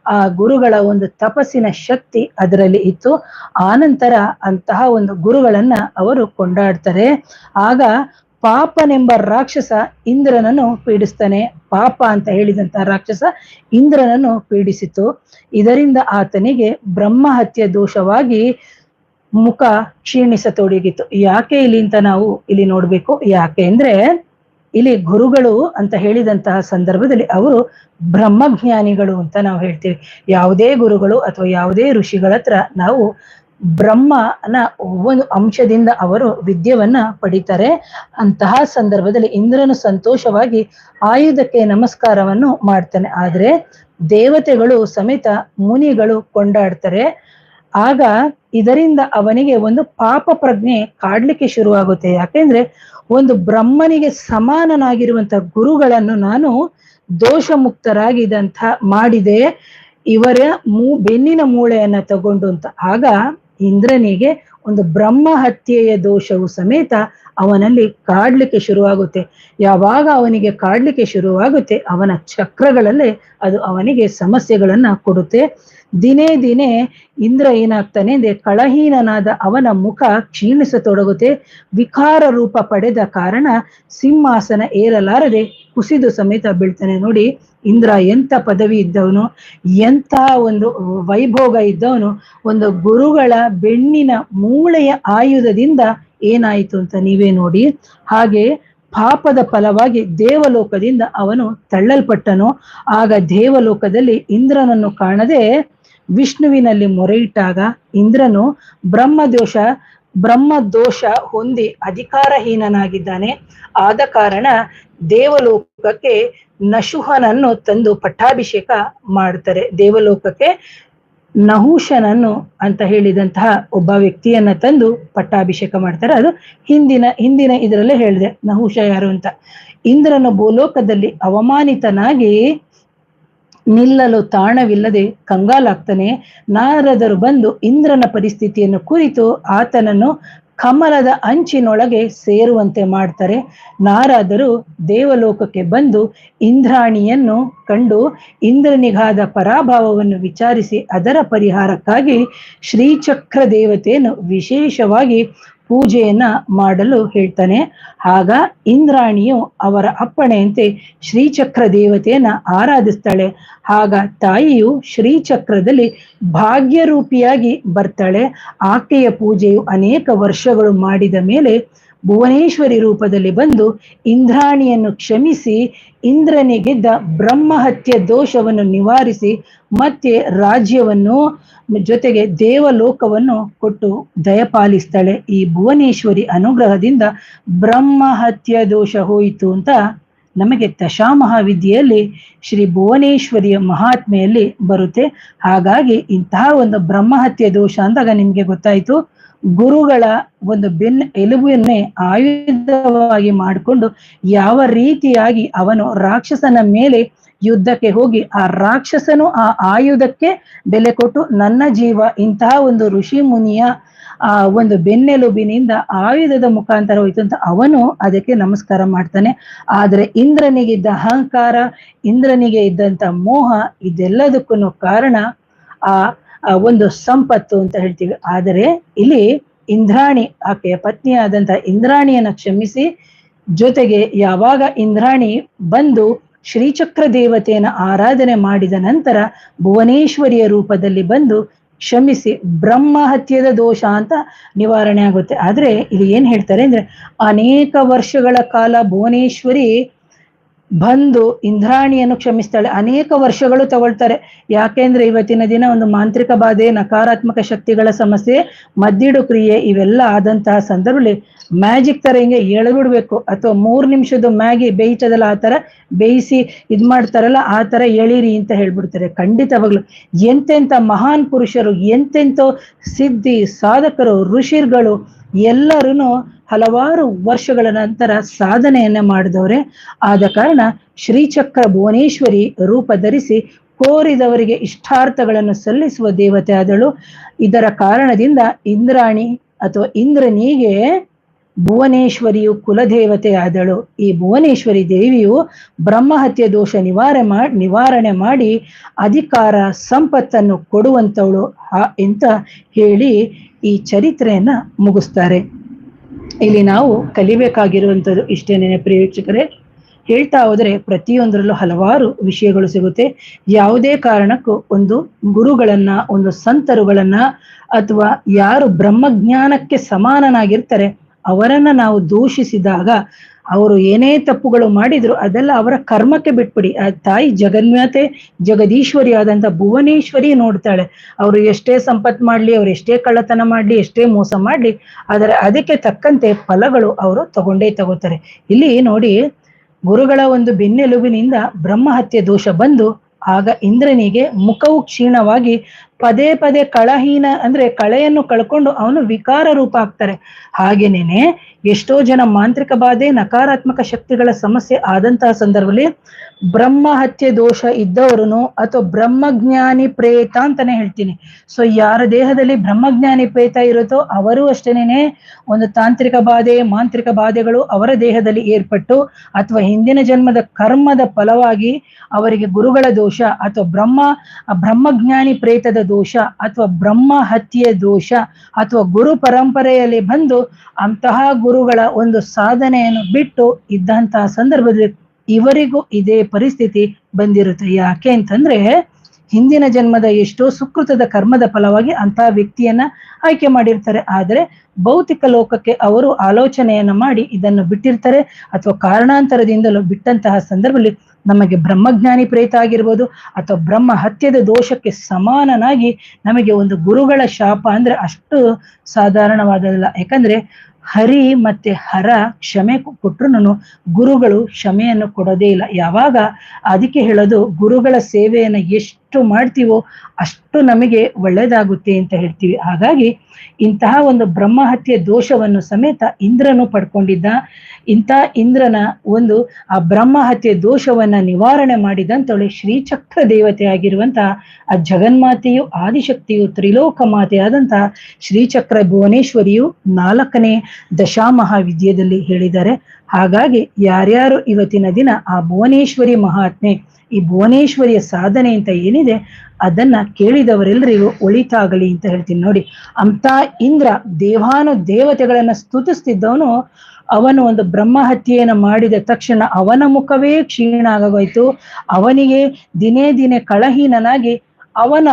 ಆ ಗುರುಗಳ ಒಂದು ತಪಸ್ಸಿನ ಶಕ್ತಿ ಅದರಲ್ಲಿ ಇತ್ತು. ಆನಂತರ ಅಂತಹ ಒಂದು ಗುರುಗಳನ್ನ ಅವರು ಕೊಂಡಾಡ್ತಾರೆ. ಆಗ ಪಾಪನೆಂಬ ರಾಕ್ಷಸ ಇಂದ್ರನನ್ನು ಪೀಡಿಸ್ತಾನೆ. ಪಾಪ ಅಂತ ಹೇಳಿದಂತ ರಾಕ್ಷಸ ಇಂದ್ರನನ್ನು ಪೀಡಿಸಿತು. ಇದರಿಂದ ಆತನಿಗೆ ಬ್ರಹ್ಮಹತ್ಯೆ ದೋಷವಾಗಿ ಮುಖ ಕ್ಷೀಣಿಸತೊಡಗಿತು. ಯಾಕೆ ಇಲ್ಲಿ ಅಂತ ನಾವು ಇಲ್ಲಿ ನೋಡ್ಬೇಕು. ಯಾಕೆ ಅಂದ್ರೆ ಇಲ್ಲಿ ಗುರುಗಳು ಅಂತ ಹೇಳಿದಂತಹ ಸಂದರ್ಭದಲ್ಲಿ ಅವರು ಬ್ರಹ್ಮಜ್ಞಾನಿಗಳು ಅಂತ ನಾವು ಹೇಳ್ತೀವಿ. ಯಾವುದೇ ಗುರುಗಳು ಅಥವಾ ಯಾವುದೇ ಋಷಿಗಳ ಹತ್ರ ನಾವು ಬ್ರಹ್ಮನ ಒಂದು ಅಂಶದಿಂದ ಅವರು ವಿದ್ಯವನ್ನ ಪಡಿತಾರೆ. ಅಂತಹ ಸಂದರ್ಭದಲ್ಲಿ ಇಂದ್ರನು ಸಂತೋಷವಾಗಿ ಆಯುಧಕ್ಕೆ ನಮಸ್ಕಾರವನ್ನು ಮಾಡ್ತಾನೆ. ಆದ್ರೆ ದೇವತೆಗಳು ಸಮೇತ ಮುನಿಗಳು ಕೊಂಡಾಡ್ತಾರೆ. ಆಗ ಇದರಿಂದ ಅವನಿಗೆ ಒಂದು ಪಾಪ ಪ್ರಜ್ಞೆ ಕಾಡ್ಲಿಕ್ಕೆ ಶುರುವಾಗುತ್ತೆ. ಯಾಕೆಂದ್ರೆ ಒಂದು ಬ್ರಹ್ಮನಿಗೆ ಸಮಾನನಾಗಿರುವಂತ ಗುರುಗಳನ್ನು ನಾನು ದೋಷ ಮುಕ್ತರಾಗಿದಂತ ಮಾಡಿದೆ. ಇವರ ಮೂ ಬೆನ್ನಿನ ಮೂಳೆಯನ್ನ ತಗೊಂಡು ಅಂತ. ಆಗ ಇಂದ್ರನಿಗೆ ಒಂದು ಬ್ರಹ್ಮ ಹತ್ಯೆಯ ದೋಷವು ಸಮೇತ ಅವನಲ್ಲಿ ಕಾಡ್ಲಿಕ್ಕೆ ಶುರುವಾಗುತ್ತೆ. ಯಾವಾಗ ಅವನಿಗೆ ಕಾಡ್ಲಿಕ್ಕೆ ಶುರುವಾಗುತ್ತೆ, ಅವನ ಚಕ್ರಗಳಲ್ಲೇ ಅದು ಅವನಿಗೆ ಸಮಸ್ಯೆಗಳನ್ನ ಕೊಡುತ್ತೆ. ದಿನೇ ದಿನೇ ಇಂದ್ರ ಏನಾಗ್ತಾನೆ ಅಂದ್ರೆ ಕಳಹೀನನಾದ ಅವನ ಮುಖ ಕ್ಷೀಣಿಸತೊಡಗುತ್ತೆ. ವಿಕಾರ ರೂಪ ಪಡೆದ ಕಾರಣ ಸಿಂಹಾಸನ ಏರಲಾರದೆ ಕುಸಿದು ಸಮೇತ ಬೀಳ್ತಾನೆ. ನೋಡಿ ಇಂದ್ರ ಎಂತ ಪದವಿ ಇದ್ದವನು, ಎಂತ ಒಂದು ವೈಭೋಗ ಇದ್ದವನು, ಒಂದು ಗುರುಗಳ ಬೆಣ್ಣಿನ ಮೂಳೆಯ ಆಯುಧದಿಂದ ಏನಾಯಿತು ಅಂತ ನೀವೇ ನೋಡಿ. ಹಾಗೆ ಪಾಪದ ಫಲವಾಗಿ ದೇವಲೋಕದಿಂದ ಅವನು ತಳ್ಳಲ್ಪಟ್ಟನು. ಆಗ ದೇವಲೋಕದಲ್ಲಿ ಇಂದ್ರನನ್ನು ಕಾಣದೆ ವಿಷ್ಣುವಿನಲ್ಲಿ ಮೊರೆಯಿಟ್ಟಾಗ ಇಂದ್ರನು ಬ್ರಹ್ಮದೋಷ ಬ್ರಹ್ಮ ದೋಷ ಹೊಂದಿ ಅಧಿಕಾರಹೀನನಾಗಿದ್ದಾನೆ. ಆದ ಕಾರಣ ದೇವಲೋಕಕ್ಕೆ ನಶುಹನನ್ನು ತಂದು ಪಟ್ಟಾಭಿಷೇಕ ಮಾಡ್ತಾರೆ ದೇವಲೋಕಕ್ಕೆ. ನಹುಶನನ್ನು ಅಂತ ಹೇಳಿದಂತಹ ಒಬ್ಬ ವ್ಯಕ್ತಿಯನ್ನ ತಂದು ಪಟ್ಟಾಭಿಷೇಕ ಮಾಡ್ತಾರೆ. ಅದು ಹಿಂದಿನ ಹಿಂದಿನ ಇದರಲ್ಲೇ ಹೇಳಿದೆ, ನಹುಷ ಯಾರು ಅಂತ. ಇಂದ್ರನ ಭೂಲೋಕದಲ್ಲಿ ಅವಮಾನಿತನಾಗಿ ನಿಲ್ಲಲು ತಾಣವಿಲ್ಲದೆ ಕಂಗಾಲಾಗ್ತಾನೆ. ನಾರದರು ಬಂದು ಇಂದ್ರನ ಪರಿಸ್ಥಿತಿಯನ್ನು ಕುರಿತು ಆತನನ್ನು ಕಮಲದ ಅಂಚಿನೊಳಗೆ ಸೇರುವಂತೆ ಮಾಡ್ತಾರೆ. ನಾರಾದರು ದೇವಲೋಕಕ್ಕೆ ಬಂದು ಇಂದ್ರಾಣಿಯನ್ನು ಕಂಡು ಇಂದ್ರನಿಗಾದ ಪರಾಭಾವವನ್ನು ವಿಚಾರಿಸಿ ಅದರ ಪರಿಹಾರಕ್ಕಾಗಿ ಶ್ರೀಚಕ್ರ ದೇವತೆಯನ್ನು ವಿಶೇಷವಾಗಿ ಪೂಜೆಯನ್ನ ಮಾಡಲು ಹೇಳ್ತಾನೆ. ಆಗ ಇಂದ್ರಾಣಿಯು ಅವರ ಅಪ್ಪಣೆಯಂತೆ ಶ್ರೀಚಕ್ರ ದೇವತೆಯನ್ನ ಆರಾಧಿಸ್ತಾಳೆ. ಆಗ ತಾಯಿಯು ಶ್ರೀಚಕ್ರದಲ್ಲಿ ಭಾಗ್ಯರೂಪಿಯಾಗಿ ಬರ್ತಾಳೆ. ಆಕೆಯ ಪೂಜೆಯು ಅನೇಕ ವರ್ಷಗಳು ಮಾಡಿದ ಮೇಲೆ ಭುವನೇಶ್ವರಿ ರೂಪದಲ್ಲಿ ಬಂದು ಇಂದ್ರಾಣಿಯನ್ನು ಕ್ಷಮಿಸಿ ಇಂದ್ರನಿಗಿದ್ದ ಬ್ರಹ್ಮಹತ್ಯೆ ದೋಷವನ್ನು ನಿವಾರಿಸಿ ಮತ್ತೆ ರಾಜ್ಯವನ್ನು ಜೊತೆಗೆ ದೇವಲೋಕವನ್ನು ಕೊಟ್ಟು ದಯಪಾಲಿಸ್ತಾಳೆ. ಈ ಭುವನೇಶ್ವರಿ ಅನುಗ್ರಹದಿಂದ ಬ್ರಹ್ಮಹತ್ಯ ದೋಷ ಹೋಯಿತು ಅಂತ ನಮಗೆ ದಶಾಮಹಾವಿದ್ಯೆಯಲ್ಲಿ ಶ್ರೀ ಭುವನೇಶ್ವರಿಯ ಮಹಾತ್ಮೆಯಲ್ಲಿ ಬರುತ್ತೆ. ಹಾಗಾಗಿ ಇಂತಹ ಒಂದು ಬ್ರಹ್ಮಹತ್ಯೆ ದೋಷ ಅಂದಾಗ ನಿಮ್ಗೆ ಗೊತ್ತಾಯ್ತು. ಗುರುಗಳ ಒಂದು ಬೆನ್ ಎಲುಬನ್ನೇ ಆಯುಧವಾಗಿ ಮಾಡಿಕೊಂಡು ಯಾವ ರೀತಿಯಾಗಿ ಅವನು ರಾಕ್ಷಸನ ಮೇಲೆ ಯುದ್ಧಕ್ಕೆ ಹೋಗಿ ಆ ರಾಕ್ಷಸನು ಆ ಆಯುಧಕ್ಕೆ ಬೆಲೆ ಕೊಟ್ಟು ನನ್ನ ಜೀವ, ಇಂತಹ ಒಂದು ಋಷಿ ಮುನಿಯ, ಆ, ಒಂದು ಬೆನ್ನೆಲುಬಿನಿಂದ ಆಯುಧದ ಮುಖಾಂತರ ಹೋಯ್ತು ಅಂತ ಅವನು ಅದಕ್ಕೆ ನಮಸ್ಕಾರ ಮಾಡ್ತಾನೆ. ಇಂದ್ರನಿಗೆ ಇದ್ದ ಅಹಂಕಾರ, ಇಂದ್ರನಿಗೆ ಇದ್ದಂತ ಮೋಹ, ಇದೆಲ್ಲದಕ್ಕೂ ಕಾರಣ ಆ ಒಂದು ಸಂಪತ್ತು ಅಂತ ಹೇಳ್ತೀವಿ. ಆದರೆ ಇಲ್ಲಿ ಇಂದ್ರಾಣಿ, ಆಕೆಯ ಪತ್ನಿಯಾದಂತಹ ಇಂದ್ರಾಣಿಯನ್ನ ಕ್ಷಮಿಸಿ, ಜೊತೆಗೆ ಯಾವಾಗ ಇಂದ್ರಾಣಿ ಬಂದು ಶ್ರೀಚಕ್ರ ದೇವತೆಯನ್ನ ಆರಾಧನೆ ಮಾಡಿದ ನಂತರ ಭುವನೇಶ್ವರಿಯ ರೂಪದಲ್ಲಿ ಬಂದು ಕ್ಷಮಿಸಿ, ಬ್ರಹ್ಮ ಹತ್ಯದ ದೋಷ ಅಂತ ನಿವಾರಣೆ ಆಗುತ್ತೆ. ಆದರೆ ಇಲ್ಲಿ ಏನ್ ಹೇಳ್ತಾರೆ ಅಂದ್ರೆ, ಅನೇಕ ವರ್ಷಗಳ ಕಾಲ ಭುವನೇಶ್ವರಿ ಬಂದು ಇಂದ್ರಾಣಿಯನ್ನು ಕ್ಷಮಿಸ್ತಾಳೆ. ಅನೇಕ ವರ್ಷಗಳು ತಗೊಳ್ತಾರೆ. ಯಾಕೆಂದ್ರೆ ಇವತ್ತಿನ ದಿನ ಒಂದು ಮಾಂತ್ರಿಕ ಬಾಧೆ, ನಕಾರಾತ್ಮಕ ಶಕ್ತಿಗಳ ಸಮಸ್ಯೆ, ಮದ್ದಿಡು ಕ್ರಿಯೆ, ಇವೆಲ್ಲ ಆದಂತಹ ಸಂದರ್ಭದಲ್ಲಿ ಮ್ಯಾಜಿಕ್ ತರ ಹಿಂಗೆ ಎಳೆಬಿಡ್ಬೇಕು ಅಥವಾ ಮೂರ್ ನಿಮಿಷದ ಮ್ಯಾಗಿ ಬೇಯಿಸೋದಲ್ಲ ಆ ತರ ಬೇಯಿಸಿ ಇದ್ ಮಾಡ್ತಾರಲ್ಲ, ಆ ತರ ಎಳೀರಿ ಅಂತ ಹೇಳ್ಬಿಡ್ತಾರೆ. ಖಂಡಿತವಾಗ್ಲು ಎಂತೆಂತ ಮಹಾನ್ ಪುರುಷರು ಎಂತೆಂತ ಸಿದ್ಧಿ ಸಾಧಕರು, ಋಷಿರ್ಗಳು ಎಲ್ಲರೂ ಹಲವಾರು ವರ್ಷಗಳ ನಂತರ ಸಾಧನೆಯನ್ನ ಮಾಡಿದವ್ರೆ. ಆದ ಕಾರಣ ಶ್ರೀಚಕ್ರ ಭುವನೇಶ್ವರಿ ರೂಪ ಧರಿಸಿ ಕೋರಿದವರಿಗೆ ಇಷ್ಟಾರ್ಥಗಳನ್ನು ಸಲ್ಲಿಸುವ ದೇವತೆ ಆದಳು. ಇದರ ಕಾರಣದಿಂದ ಇಂದ್ರಾಣಿ ಅಥವಾ ಇಂದ್ರನಿಗೆ ಭುವನೇಶ್ವರಿಯು ಕುಲದೇವತೆ ಆದಳು. ಈ ಭುವನೇಶ್ವರಿ ದೇವಿಯು ಬ್ರಹ್ಮಹತ್ಯೆ ದೋಷ ನಿವಾರಣೆ ಮಾಡಿ ನಿವಾರಣೆ ಮಾಡಿ ಅಧಿಕಾರ ಸಂಪತ್ತನ್ನು ಕೊಡುವಂತವಳು. ಅಂತ ಹೇಳಿ ಈ ಚರಿತ್ರೆಯನ್ನ ಮುಗಿಸ್ತಾರೆ. ಇಲ್ಲಿ ನಾವು ಕಲಿಬೇಕಾಗಿರುವಂಥದ್ದು ಇಷ್ಟೇನೇನೆ ಪ್ರಿಯ ವೀಕ್ಷಕರೇ. ಹೇಳ್ತಾ ಹೋದ್ರೆ ಪ್ರತಿಯೊಂದರಲ್ಲೂ ಹಲವಾರು ವಿಷಯಗಳು ಸಿಗುತ್ತೆ. ಯಾವುದೇ ಕಾರಣಕ್ಕೂ ಒಂದು ಗುರುಗಳನ್ನ, ಒಂದು ಸಂತರುಗಳನ್ನ ಅಥವಾ ಯಾರು ಬ್ರಹ್ಮಜ್ಞಾನಕ್ಕೆ ಸಮಾನನಾಗಿರ್ತಾರೆ, ಅವರನ್ನ ನಾವು ದೂಷಿಸಿದಾಗ ಅವರು ಏನೇ ತಪ್ಪುಗಳು ಮಾಡಿದ್ರು ಅದೆಲ್ಲ ಅವರ ಕರ್ಮಕ್ಕೆ ಬಿಟ್ಬಿಡಿ. ಆ ತಾಯಿ ಜಗನ್ಮಾತೆ ಜಗದೀಶ್ವರಿ ಆದಂತ ಭುವನೇಶ್ವರಿ ನೋಡ್ತಾಳೆ. ಅವರು ಎಷ್ಟೇ ಸಂಪತ್ ಮಾಡ್ಲಿ, ಅವ್ರು ಎಷ್ಟೇ ಕಳ್ಳತನ ಮಾಡ್ಲಿ, ಎಷ್ಟೇ ಮೋಸ ಮಾಡ್ಲಿ, ಆದರೆ ಅದಕ್ಕೆ ತಕ್ಕಂತೆ ಫಲಗಳು ಅವರು ತಗೊಂಡೇ ತಗೋತಾರೆ. ಇಲ್ಲಿ ನೋಡಿ, ಗುರುಗಳ ಒಂದು ಬೆನ್ನೆಲುಬಿನಿಂದ ಬ್ರಹ್ಮಹತ್ಯೆ ದೋಷ ಬಂದು, ಆಗ ಇಂದ್ರನಿಗೆ ಮುಖವು ಕ್ಷೀಣವಾಗಿ ಪದೇ ಪದೇ ಕಳಹೀನ ಅಂದ್ರೆ ಕಳೆಯನ್ನು ಕಳ್ಕೊಂಡು ಅವನು ವಿಕಾರ ರೂಪ ಆಗ್ತಾರೆ ಹಾಗೇನೇನೆ, ಎಷ್ಟೋ ಜನ ಮಾಂತ್ರಿಕ ಬಾಧೆ, ನಕಾರಾತ್ಮಕ ಶಕ್ತಿಗಳ ಸಮಸ್ಯೆ ಆದಂತಹ ಸಂದರ್ಭದಲ್ಲಿ ಬ್ರಹ್ಮ ಹತ್ಯೆ ದೋಷ ಇದ್ದವರುನು ಅಥವಾ ಬ್ರಹ್ಮಜ್ಞಾನಿ ಪ್ರೇತ ಅಂತಾನೆ ಹೇಳ್ತೀನಿ. ಸೊ ಯಾರ ದೇಹದಲ್ಲಿ ಬ್ರಹ್ಮಜ್ಞಾನಿ ಪ್ರೇತ ಇರುತ್ತೋ ಅವರು ಅಷ್ಟೇನೆ ಒಂದು ತಾಂತ್ರಿಕ ಬಾಧೆ, ಮಾಂತ್ರಿಕ ಬಾಧೆಗಳು ಅವರ ದೇಹದಲ್ಲಿ ಏರ್ಪಟ್ಟು ಅಥವಾ ಹಿಂದಿನ ಜನ್ಮದ ಕರ್ಮದ ಫಲವಾಗಿ ಅವರಿಗೆ ಗುರುಗಳ ದೋಷ ಅಥವಾ ಬ್ರಹ್ಮ, ಬ್ರಹ್ಮಜ್ಞಾನಿ ಪ್ರೇತದ ದೋಷ ಅಥವಾ ಬ್ರಹ್ಮ ಹತ್ಯೆ ದೋಷ ಅಥವಾ ಗುರು ಪರಂಪರೆಯಲ್ಲಿ ಬಂದು ಅಂತಹ ಗುರುಗಳ ಒಂದು ಸಾಧನೆಯನ್ನು ಬಿಟ್ಟು ಇದ್ದಂತಹ ಸಂದರ್ಭದಲ್ಲಿ ಇವರಿಗೂ ಇದೇ ಪರಿಸ್ಥಿತಿ ಬಂದಿರುತ್ತೆ. ಯಾಕೆ ಅಂತಂದ್ರೆ ಹಿಂದಿನ ಜನ್ಮದ ಎಷ್ಟೋ ಸುಕೃತದ ಕರ್ಮದ ಫಲವಾಗಿ ಅಂತ ವ್ಯಕ್ತಿಯನ್ನ ಆಯ್ಕೆ ಮಾಡಿರ್ತಾರೆ. ಆದರೆ ಭೌತಿಕ ಲೋಕಕ್ಕೆ ಅವರು ಆಲೋಚನೆಯನ್ನ ಮಾಡಿ ಇದನ್ನು ಬಿಟ್ಟಿರ್ತಾರೆ. ಅಥವಾ ಕಾರಣಾಂತರದಿಂದಲೂ ಬಿಟ್ಟಂತಹ ಸಂದರ್ಭದಲ್ಲಿ ನಮಗೆ ಬ್ರಹ್ಮಜ್ಞಾನಿ ಪ್ರೇತ ಆಗಿರ್ಬೋದು, ಅಥವಾ ಬ್ರಹ್ಮ ಹತ್ಯದ ದೋಷಕ್ಕೆ ಸಮಾನನಾಗಿ ನಮಗೆ ಒಂದು ಗುರುಗಳ ಶಾಪ ಅಂದ್ರೆ ಅಷ್ಟು ಸಾಧಾರಣವಾದಲ್ಲ ಯಾಕಂದ್ರೆ ಹರಿ ಮತ್ತೆ ಹರ ಕ್ಷಮೆ ಕೊಟ್ಟರು ಗುರುಗಳು ಕ್ಷಮೆಯನ್ನು ಕೊಡೋದೇ ಇಲ್ಲ. ಯಾವಾಗ ಅದಕ್ಕೆ ಹೇಳೋದು, ಗುರುಗಳ ಸೇವೆಯನ್ನು ಎಷ್ಟು ಮಾಡ್ತೀವೋ ಅಷ್ಟು ನಮಗೆ ಒಳ್ಳೇದಾಗುತ್ತೆ ಅಂತ ಹೇಳ್ತೀವಿ. ಹಾಗಾಗಿ ಇಂತಹ ಒಂದು ಬ್ರಹ್ಮಹತ್ಯೆ ದೋಷವನ್ನು ಸಮೇತ ಇಂದ್ರನು ಪಡ್ಕೊಂಡಿದ್ದ. ಇಂಥ ಇಂದ್ರನ ಒಂದು ಆ ಬ್ರಹ್ಮಹತ್ಯೆ ದೋಷವನ್ನ ನಿವಾರಣೆ ಮಾಡಿದಂತವಳೆ ಶ್ರೀಚಕ್ರ ದೇವತೆ ಆಗಿರುವಂತಹ ಆ ಜಗನ್ಮಾತೆಯು, ಆದಿಶಕ್ತಿಯು ತ್ರಿಲೋಕ ಮಾತೆಯಾದಂತಹ ಶ್ರೀಚಕ್ರ ಭುವನೇಶ್ವರಿಯು ನಾಲ್ಕನೇ ದಶಾಮಹಾವಿದ್ಯದಲ್ಲಿ ಹೇಳಿದ್ದಾರೆ. ಹಾಗಾಗಿ ಯಾರ್ಯಾರು ಇವತ್ತಿನ ದಿನ ಆ ಭುವನೇಶ್ವರಿ ಮಹಾತ್ಮೆ, ಈ ಭುವನೇಶ್ವರಿಯ ಸಾಧನೆ ಅಂತ ಏನಿದೆ, ಅದನ್ನ ಕೇಳಿದವರೆಲ್ಲರಿಗೂ ಒಳಿತಾಗಲಿ ಅಂತ ಹೇಳ್ತೀನಿ ನೋಡಿ. ಅಂತ ಇಂದ್ರ ದೇವಾನು ದೇವತೆಗಳನ್ನ ಸ್ತುತಿಸ್ತಿದ್ದವನು, ಅವನು ಒಂದು ಬ್ರಹ್ಮ ಹತ್ಯೆಯನ್ನು ಮಾಡಿದ ತಕ್ಷಣ ಅವನ ಮುಖವೇ ಕ್ಷೀಣ ಆಗೋಯ್ತು ಅವನಿಗೆ ದಿನೇ ದಿನೇ ಕಳಹೀನನಾಗಿ ಅವನ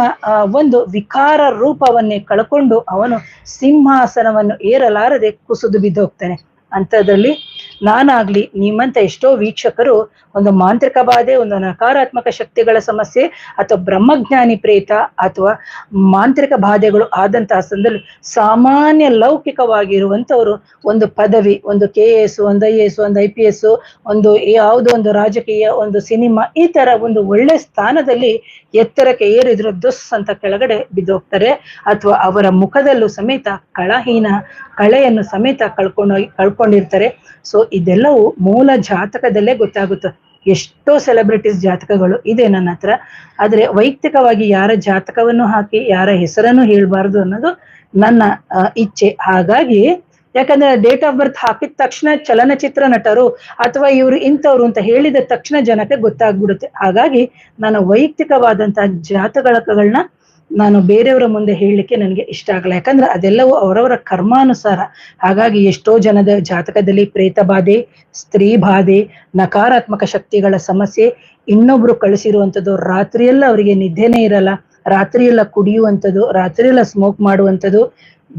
ಒಂದು ವಿಕಾರ ರೂಪವನ್ನೇ ಕಳ್ಕೊಂಡು ಅವನು ಸಿಂಹಾಸನವನ್ನು ಏರಲಾರದೆ ಕುಸಿದು ಬಿದ್ದೋಗ್ತಾನೆ. ಅಂಥದ್ರಲ್ಲಿ ನಾನಾಗ್ಲಿ ನಿಮ್ಮಂತ ಎಷ್ಟೋ ವೀಕ್ಷಕರು ಒಂದು ಮಾಂತ್ರಿಕ ಬಾಧೆ, ಒಂದು ನಕಾರಾತ್ಮಕ ಶಕ್ತಿಗಳ ಸಮಸ್ಯೆ ಅಥವಾ ಬ್ರಹ್ಮಜ್ಞಾನಿ ಪ್ರೇತ ಅಥವಾ ಮಾಂತ್ರಿಕ ಬಾಧೆಗಳು ಆದಂತಹ ಸಂದರ್ಭ ಸಾಮಾನ್ಯ ಲೌಕಿಕವಾಗಿರುವಂಥವರು ಒಂದು ಪದವಿ, ಒಂದು ಕೆ ಎಸ್ ಒಂದು ಐ ಎಸ್ ಒಂದು ಐ ಪಿ ಎಸ್ ಒಂದು ಯಾವುದೋ ಒಂದು ರಾಜಕೀಯ, ಒಂದು ಸಿನಿಮಾ, ಈ ತರ ಒಂದು ಒಳ್ಳೆ ಸ್ಥಾನದಲ್ಲಿ ಎತ್ತರಕ್ಕೆ ಏರಿದ್ರು ದುಸ್ ಅಂತ ಕೆಳಗಡೆ ಬಿದ್ದೋಗ್ತಾರೆ. ಅಥವಾ ಅವರ ಮುಖದಲ್ಲೂ ಸಮೇತ ಕಳಹೀನ ಕಳೆಯನ್ನು ಸಮೇತ ಕಳ್ಕೊಂಡು, ಕಳ್ಕೊಂಡಿರ್ತಾರೆ. ಸೊ ಇದೆಲ್ಲವೂ ಮೂಲ ಜಾತಕದಲ್ಲೇ ಗೊತ್ತಾಗುತ್ತೆ. ಎಷ್ಟೋ ಸೆಲೆಬ್ರಿಟೀಸ್ ಜಾತಕಗಳು ಇದೆ ನನ್ನ ಹತ್ರ. ಆದ್ರೆ ವೈಯಕ್ತಿಕವಾಗಿ ಯಾರ ಜಾತಕವನ್ನು ಹಾಕಿ, ಯಾರ ಹೆಸರನ್ನು ಹೇಳ್ಬಾರ್ದು ಅನ್ನೋದು ನನ್ನ ಇಚ್ಛೆ. ಹಾಗಾಗಿ ಯಾಕಂದ್ರೆ ಡೇಟ್ ಆಫ್ ಬರ್ತ್ ಹಾಕಿದ ತಕ್ಷಣ ಚಲನಚಿತ್ರ ನಟರು ಅಥವಾ ಇವರು ಇಂಥವ್ರು ಅಂತ ಹೇಳಿದ ತಕ್ಷಣ ಜನಕ್ಕೆ ಗೊತ್ತಾಗ್ಬಿಡುತ್ತೆ. ಹಾಗಾಗಿ ನಾನು ವೈಯಕ್ತಿಕವಾದಂತಹ ಜಾತಕಗಳನ್ನ ನಾನು ಬೇರೆಯವರ ಮುಂದೆ ಹೇಳಲಿಕ್ಕೆ ನನಗೆ ಇಷ್ಟ ಆಗಲ್ಲ. ಯಾಕಂದ್ರೆ ಅದೆಲ್ಲವೂ ಅವರವರ ಕರ್ಮಾನುಸಾರ. ಹಾಗಾಗಿ ಎಷ್ಟೋ ಜನದ ಜಾತಕದಲ್ಲಿ ಪ್ರೇತ ಬಾಧೆ ಸ್ತ್ರೀ ಬಾಧೆ ನಕಾರಾತ್ಮಕ ಶಕ್ತಿಗಳ ಸಮಸ್ಯೆ ಇನ್ನೊಬ್ರು ಕಳಿಸಿರುವಂಥದ್ದು ರಾತ್ರಿಯೆಲ್ಲ ಅವರಿಗೆ ನಿದ್ದೆನೇ ಇರಲ್ಲ. ರಾತ್ರಿಯೆಲ್ಲ ಕುಡಿಯುವಂಥದ್ದು, ರಾತ್ರಿಯೆಲ್ಲ ಸ್ಮೋಕ್ ಮಾಡುವಂಥದ್ದು,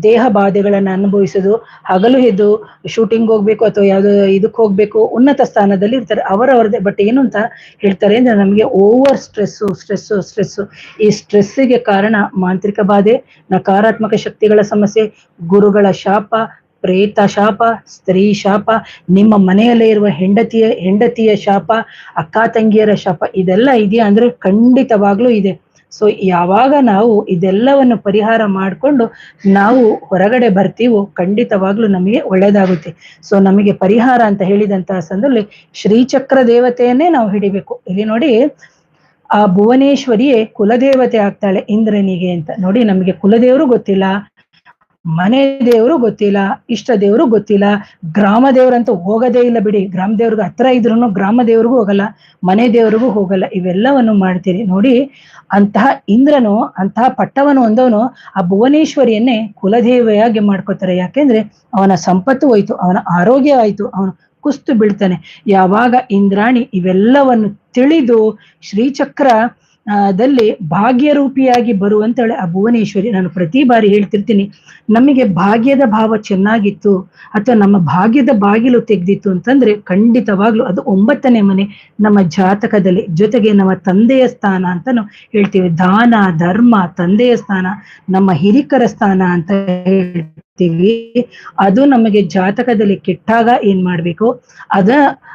ದೇಹ ಬಾಧೆಗಳನ್ನ ಅನುಭವಿಸೋದು, ಹಗಲು ಎದ್ದು ಶೂಟಿಂಗ್ ಹೋಗ್ಬೇಕು ಅಥವಾ ಯಾವುದೋ ಇದಕ್ಕೆ ಹೋಗ್ಬೇಕು, ಉನ್ನತ ಸ್ಥಾನದಲ್ಲಿ ಇರ್ತಾರೆ, ಅವರವರದೇ. ಬಟ್ ಏನು ಅಂತ ಹೇಳ್ತಾರೆ ಅಂದ್ರೆ ನಮಗೆ ಓವರ್ ಸ್ಟ್ರೆಸ್ಸು ಸ್ಟ್ರೆಸ್ಸು ಸ್ಟ್ರೆಸ್ಸು ಈ ಸ್ಟ್ರೆಸ್ಸಿಗೆ ಕಾರಣ ಮಾಂತ್ರಿಕ ಬಾಧೆ, ನಕಾರಾತ್ಮಕ ಶಕ್ತಿಗಳ ಸಮಸ್ಯೆ, ಗುರುಗಳ ಶಾಪ, ಪ್ರೇತ ಶಾಪ, ಸ್ತ್ರೀ ಶಾಪ, ನಿಮ್ಮ ಮನೆಯಲ್ಲೇ ಇರುವ ಹೆಂಡತಿಯ ಹೆಂಡತಿಯ ಶಾಪ, ಅಕ್ಕ ತಂಗಿಯರ ಶಾಪ, ಇದೆಲ್ಲ ಇದೆಯಾ ಅಂದ್ರೆ ಖಂಡಿತವಾಗ್ಲೂ ಇದೆ. ಸೊ ಯಾವಾಗ ನಾವು ಇದೆಲ್ಲವನ್ನು ಪರಿಹಾರ ಮಾಡಿಕೊಂಡು ನಾವು ಹೊರಗಡೆ ಬರ್ತೀವೋ ಖಂಡಿತವಾಗ್ಲೂ ನಮಗೆ ಒಳ್ಳೇದಾಗುತ್ತೆ. ಸೊ ನಮಗೆ ಪರಿಹಾರ ಅಂತ ಹೇಳಿದಂತಹ ಸಂದರ್ಭದಲ್ಲಿ ಶ್ರೀಚಕ್ರ ದೇವತೆಯನ್ನೇ ನಾವು ಹಿಡಿಬೇಕು. ಇಲ್ಲಿ ನೋಡಿ, ಆ ಭುವನೇಶ್ವರಿಯೇ ಕುಲದೇವತೆ ಆಗ್ತಾಳೆ ಇಂದ್ರನಿಗೆ ಅಂತ. ನೋಡಿ, ನಮಗೆ ಕುಲದೇವರು ಗೊತ್ತಿಲ್ಲ. ಮನೆ ದೇವರು ಗೊತ್ತಿಲ್ಲ, ಇಷ್ಟ ದೇವರು ಗೊತ್ತಿಲ್ಲ, ಗ್ರಾಮ ದೇವರಂತೂ ಹೋಗೋದೇ ಇಲ್ಲ ಬಿಡಿ. ಗ್ರಾಮ ದೇವ್ರಿಗೆ ಹತ್ರ ಇದ್ರು ಗ್ರಾಮ ದೇವ್ರಿಗೂ ಹೋಗಲ್ಲ, ಮನೆ ದೇವ್ರಿಗೂ ಹೋಗಲ್ಲ. ಇವೆಲ್ಲವನ್ನು ಮಾಡ್ತೀರಿ. ನೋಡಿ, ಅಂತಹ ಇಂದ್ರನು, ಅಂತಹ ಪಟ್ಟವನ್ನು ಹೊಂದವನು ಆ ಭುವನೇಶ್ವರಿಯನ್ನೇ ಕುಲದೇವಿಯಾಗಿ ಮಾಡ್ಕೋತಾರೆ. ಯಾಕೆಂದ್ರೆ ಅವನ ಸಂಪತ್ತು ಹೋಯ್ತು, ಅವನ ಆರೋಗ್ಯ ಆಯ್ತು, ಅವನು ಕುಸ್ತು ಬೀಳ್ತಾನೆ. ಯಾವಾಗ ಇಂದ್ರಾಣಿ ಇವೆಲ್ಲವನ್ನು ತಿಳಿದು ಶ್ರೀಚಕ್ರ ದಲ್ಲಿ ಭಾಗ್ಯರೂಪಿಯಾಗಿ ಬರುವಂತೇಳಿ ಆ ಭುವನೇಶ್ವರಿ ನಾನು ಪ್ರತಿ ಬಾರಿ ಹೇಳ್ತಿರ್ತೀನಿ, ನಮಗೆ ಭಾಗ್ಯದ ಭಾವ ಚೆನ್ನಾಗಿತ್ತು ಅಥವಾ ನಮ್ಮ ಭಾಗ್ಯದ ಬಾಗಿಲು ತೆಗೆದಿತ್ತು ಅಂತಂದ್ರೆ ಖಂಡಿತವಾಗ್ಲೂ ಅದು ಒಂಬತ್ತನೇ ಮನೆ ನಮ್ಮ ಜಾತಕದಲ್ಲಿ ಜೊತೆಗೆ ನಮ್ಮ ತಂದೆಯ ಸ್ಥಾನ ಅಂತಾನು ಹೇಳ್ತೀವಿ. ದಾನ, ಧರ್ಮ, ತಂದೆಯ ಸ್ಥಾನ, ನಮ್ಮ ಹಿರಿಕರ ಸ್ಥಾನ ಅಂತ ಹೇಳ್ತೀವಿ. ಅದು ನಮಗೆ ಜಾತಕದಲ್ಲಿ ಕೆಟ್ಟಾಗ ಏನ್ ಮಾಡ್ಬೇಕು? ಅದ,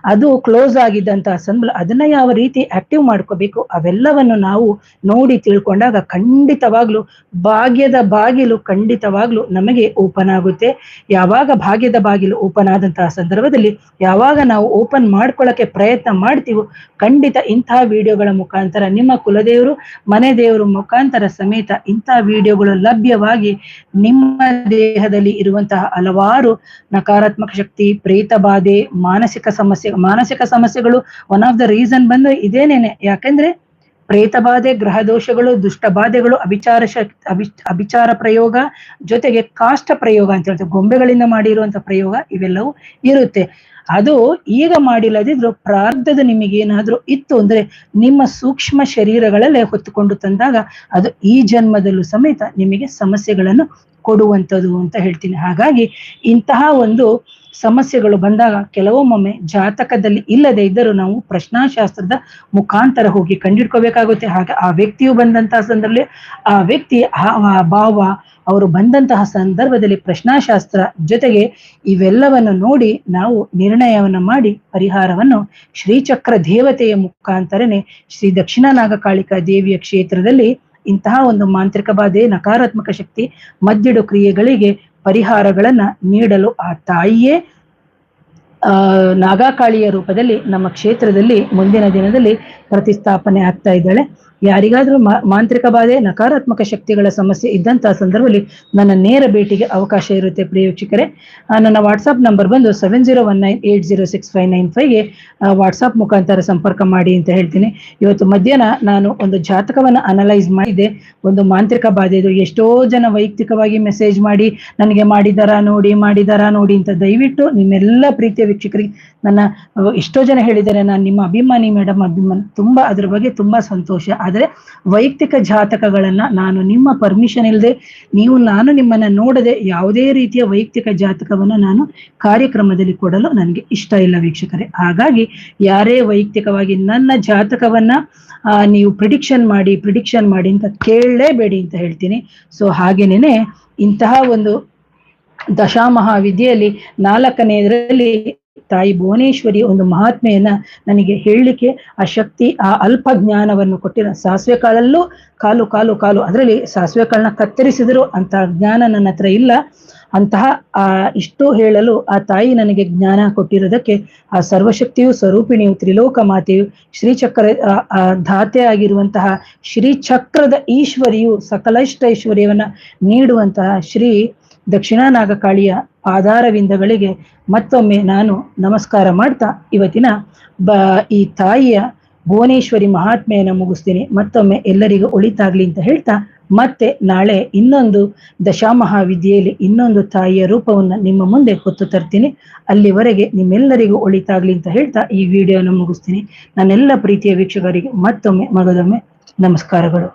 ಅದು ಕ್ಲೋಸ್ ಆಗಿದ್ದಂತಹ ಸಂಬಳ, ಅದನ್ನ ಯಾವ ರೀತಿ ಆಕ್ಟಿವ್ ಮಾಡ್ಕೋಬೇಕು? ಅವೆಲ್ಲವನ್ನು ನಾವು ನೋಡಿ ತಿಳ್ಕೊಂಡಾಗ ಖಂಡಿತವಾಗ್ಲು ಭಾಗ್ಯದ ಬಾಗಿಲು ಖಂಡಿತವಾಗ್ಲು ನಮಗೆ ಓಪನ್ ಆಗುತ್ತೆ. ಯಾವಾಗ ಭಾಗ್ಯದ ಬಾಗಿಲು ಓಪನ್ ಆದಂತಹ ಸಂದರ್ಭದಲ್ಲಿ ಯಾವಾಗ ನಾವು ಓಪನ್ ಮಾಡ್ಕೊಳಕ್ಕೆ ಪ್ರಯತ್ನ ಮಾಡ್ತೀವೋ, ಖಂಡಿತ ಇಂತಹ ವಿಡಿಯೋಗಳ ಮುಖಾಂತರ ನಿಮ್ಮ ಕುಲದೇವರು, ಮನೆ ದೇವರು ಮುಖಾಂತರ ಸಮೇತ ಇಂತಹ ವಿಡಿಯೋಗಳು ಲಭ್ಯವಾಗಿ ನಿಮ್ಮ ದೇಹದಲ್ಲಿ ಇರುವಂತಹ ಹಲವಾರು ನಕಾರಾತ್ಮಕ ಶಕ್ತಿ, ಪ್ರೇತ ಬಾಧೆ, ಮಾನಸಿಕ ಸಮಸ್ಯೆ, ಮಾನಸಿಕ ಸಮಸ್ಯೆಗಳು ಒನ್ ಆಫ್ ದ ರೀಸನ್ ಬಂದು ಇದೇನೇನೆ? ಯಾಕಂದ್ರೆ ಪ್ರೇತ ಬಾಧೆ, ಗ್ರಹ ದೋಷಗಳು, ದುಷ್ಟ ಬಾಧೆಗಳು ಅಭಿಚಾರ ಶಕ್ತಿ ಅಭಿ ಅಭಿಚಾರ ಪ್ರಯೋಗ ಜೊತೆಗೆ ಕಾಷ್ಟ ಪ್ರಯೋಗ ಅಂತ ಹೇಳ್ತೇವೆ. ಗೊಂಬೆಗಳಿಂದ ಮಾಡಿರುವಂತ ಪ್ರಯೋಗ ಇವೆಲ್ಲವೂ ಇರುತ್ತೆ. ಅದು ಈಗ ಮಾಡಿಲ್ಲದಿದ್ರು ನಿಮಗೆ ನಿಮಗೇನಾದ್ರೂ ಇತ್ತು ಅಂದ್ರೆ ನಿಮ್ಮ ಸೂಕ್ಷ್ಮ ಶರೀರಗಳಲ್ಲೇ ಹೊತ್ತುಕೊಂಡು ತಂದಾಗ ಅದು ಈ ಜನ್ಮದಲ್ಲೂ ಸಮೇತ ನಿಮಗೆ ಸಮಸ್ಯೆಗಳನ್ನು ಕೊಡುವಂಥದ್ದು ಅಂತ ಹೇಳ್ತೀನಿ. ಹಾಗಾಗಿ ಇಂತಹ ಒಂದು ಸಮಸ್ಯೆಗಳು ಬಂದಾಗ ಕೆಲವೊಮ್ಮೊಮ್ಮೆ ಜಾತಕದಲ್ಲಿ ಇಲ್ಲದೆ ಇದ್ದರೂ ನಾವು ಪ್ರಶ್ನಾಶಾಸ್ತ್ರದ ಮುಖಾಂತರ ಹೋಗಿ ಕಂಡಿಡ್ಕೋಬೇಕಾಗುತ್ತೆ ಹಾಗೆ ಆ ವ್ಯಕ್ತಿಯು ಬಂದಂತಹ ಸಂದರ್ಭದಲ್ಲಿ ಆ ವ್ಯಕ್ತಿ ಆ ಭಾವ ಅವರು ಬಂದಂತಹ ಸಂದರ್ಭದಲ್ಲಿ ಪ್ರಶ್ನಾಶಾಸ್ತ್ರ ಜೊತೆಗೆ ಇವೆಲ್ಲವನ್ನು ನೋಡಿ ನಾವು ನಿರ್ಣಯವನ್ನು ಮಾಡಿ ಪರಿಹಾರವನ್ನು ಶ್ರೀಚಕ್ರ ದೇವತೆಯ ಮುಖಾಂತರನೇ ಶ್ರೀ ದಕ್ಷಿಣ ನಾಗಕಾಳಿಕಾ ದೇವಿಯ ಕ್ಷೇತ್ರದಲ್ಲಿ ಇಂತಹ ಒಂದು ಮಾಂತ್ರಿಕ ಬಾಧೆ, ನಕಾರಾತ್ಮಕ ಶಕ್ತಿ, ಮದ್ದಿಡು ಕ್ರಿಯೆಗಳಿಗೆ ಪರಿಹಾರಗಳನ್ನ ನೀಡಲು ಆ ತಾಯಿಯೇ, ಆ, ನಾಗಾಕಾಳಿಯ ರೂಪದಲ್ಲಿ ನಮ್ಮ ಕ್ಷೇತ್ರದಲ್ಲಿ ಮುಂದಿನ ದಿನದಲ್ಲಿ ಪ್ರತಿಸ್ಥಾಪನೆ ಆಗ್ತಾ ಇದ್ದಾಳೆ. ಯಾರಿಗಾದ್ರೂ ಮಾಂತ್ರಿಕ ಬಾಧೆ, ನಕಾರಾತ್ಮಕ ಶಕ್ತಿಗಳ ಸಮಸ್ಯೆ ಇದ್ದಂತಹ ಸಂದರ್ಭದಲ್ಲಿ ನನ್ನ ನೇರ ಭೇಟಿಗೆ ಅವಕಾಶ ಇರುತ್ತೆ ಪ್ರಿಯ ನನ್ನ ವಾಟ್ಸ್ಆಪ್ ನಂಬರ್ ಬಂದು seven zero one nine eight zero six five nine ಫೈವ್ಗೆ WhatsApp ಮುಖಾಂತರ ಸಂಪರ್ಕ ಮಾಡಿ ಅಂತ ಹೇಳ್ತೀನಿ. ಇವತ್ತು ಮಧ್ಯಾಹ್ನ ನಾನು ಒಂದು ಜಾತಕವನ್ನು ಅನಲೈಸ್ ಮಾಡಿದೆ ಒಂದು ಮಾಂತ್ರಿಕ ಬಾಧೆ ಇದು. ಎಷ್ಟೋ ಜನ ವೈಯಕ್ತಿಕವಾಗಿ ಮೆಸೇಜ್ ಮಾಡಿ, ನನಗೆ ಮಾಡಿದಾರ ನೋಡಿ ಮಾಡಿದಾರ ನೋಡಿ ಅಂತ ದಯವಿಟ್ಟು ನಿಮ್ಮೆಲ್ಲ ಪ್ರೀತಿಯ ವೀಕ್ಷಕರಿಗೆ ನನ್ನ ಎಷ್ಟೋ ಜನ ಹೇಳಿದ್ದಾರೆ. ನಾನು ನಿಮ್ಮ ಅಭಿಮಾನಿ ಮೇಡಮ್, ಅಭಿಮಾನಿ, ತುಂಬಾ ಅದ್ರ ಬಗ್ಗೆ ತುಂಬಾ ಸಂತೋಷ. ಆದರೆ ವೈಯಕ್ತಿಕ ಜಾತಕಗಳನ್ನ ನಾನು ನಿಮ್ಮ ಪರ್ಮಿಷನ್ ಇಲ್ಲದೆ ನೀವು ನಾನು ನಿಮ್ಮನ್ನ ನೋಡದೆ ಯಾವುದೇ ರೀತಿಯ ವೈಯಕ್ತಿಕ ಜಾತಕವನ್ನ ನಾನು ಕಾರ್ಯಕ್ರಮದಲ್ಲಿ ಕೊಡಲು ನನಗೆ ಇಷ್ಟ ಇಲ್ಲ ವೀಕ್ಷಕರೇ. ಹಾಗಾಗಿ ಯಾರೇ ವೈಯಕ್ತಿಕವಾಗಿ ನನ್ನ ಜಾತಕವನ್ನ ನೀವು ಪ್ರಿಡಿಕ್ಷನ್ ಮಾಡಿ ಪ್ರಿಡಿಕ್ಷನ್ ಮಾಡಿ ಅಂತ ಕೇಳಲೇಬೇಡಿ ಅಂತ ಹೇಳ್ತೀನಿ. ಸೊ ಹಾಗೇನೇನೆ ಇಂತಹ ಒಂದು ದಶಾಮಹಾವಿದ್ಯೆಯಲ್ಲಿ ನಾಲ್ಕನೆಯದರಲ್ಲಿ ತಾಯಿ ಭುವನೇಶ್ವರಿ ಒಂದು ಮಹಾತ್ಮೆಯನ್ನ ನನಗೆ ಹೇಳಲಿಕ್ಕೆ ಆ ಶಕ್ತಿ, ಆ ಅಲ್ಪ ಜ್ಞಾನವನ್ನು ಕೊಟ್ಟಿರ ಸಾಸಿವೆ ಕಾಳಲ್ಲೂ ಕಾಲು ಕಾಲು ಕಾಲು ಅದರಲ್ಲಿ ಸಾಸಿವೆ ಕಾಳನ್ನ ಕತ್ತರಿಸಿದ್ರು ಅಂತ ಜ್ಞಾನ ನನ್ನ ಹತ್ರ ಇಲ್ಲ. ಅಂತಹ, ಆ, ಇಷ್ಟು ಹೇಳಲು ಆ ತಾಯಿ ನನಗೆ ಜ್ಞಾನ ಕೊಟ್ಟಿರೋದಕ್ಕೆ ಆ ಸರ್ವಶಕ್ತಿಯು ಸ್ವರೂಪಿಣಿಯು ತ್ರಿಲೋಕ ಮಾತೆಯು ಶ್ರೀಚಕ್ರ ಧಾತೆ ಆಗಿರುವಂತಹ ಶ್ರೀ ಚಕ್ರದ ಈಶ್ವರಿಯು ಸಕಲೈಷ್ಟ ಐಶ್ವರ್ಯವನ್ನ ನೀಡುವಂತಹ ಶ್ರೀ ದಕ್ಷಿಣ ನಾಗಕಾಳಿಯ ಆಧಾರವಿಂದಗಳಿಗೆ ಮತ್ತೊಮ್ಮೆ ನಾನು ನಮಸ್ಕಾರ ಮಾಡ್ತಾ ಇವತ್ತಿನ ಬ, ಈ ತಾಯಿಯ ಭುವನೇಶ್ವರಿ ಮಹಾತ್ಮೆಯನ್ನು ಮುಗಿಸ್ತೀನಿ. ಮತ್ತೊಮ್ಮೆ ಎಲ್ಲರಿಗೂ ಒಳಿತಾಗ್ಲಿ ಅಂತ ಹೇಳ್ತಾ, ಮತ್ತೆ ನಾಳೆ ಇನ್ನೊಂದು ದಶಾಮಹಾವಿದ್ಯೆಯಲ್ಲಿ ಇನ್ನೊಂದು ತಾಯಿಯ ರೂಪವನ್ನು ನಿಮ್ಮ ಮುಂದೆ ಹೊತ್ತು ತರ್ತೀನಿ. ಅಲ್ಲಿವರೆಗೆ ನಿಮ್ಮೆಲ್ಲರಿಗೂ ಒಳಿತಾಗ್ಲಿ ಅಂತ ಹೇಳ್ತಾ ಈ ವಿಡಿಯೋನ ಮುಗಿಸ್ತೀನಿ. ನನ್ನೆಲ್ಲ ಪ್ರೀತಿಯ ವೀಕ್ಷಕರಿಗೆ ಮತ್ತೊಮ್ಮೆ, ಮಗದೊಮ್ಮೆ ನಮಸ್ಕಾರಗಳು.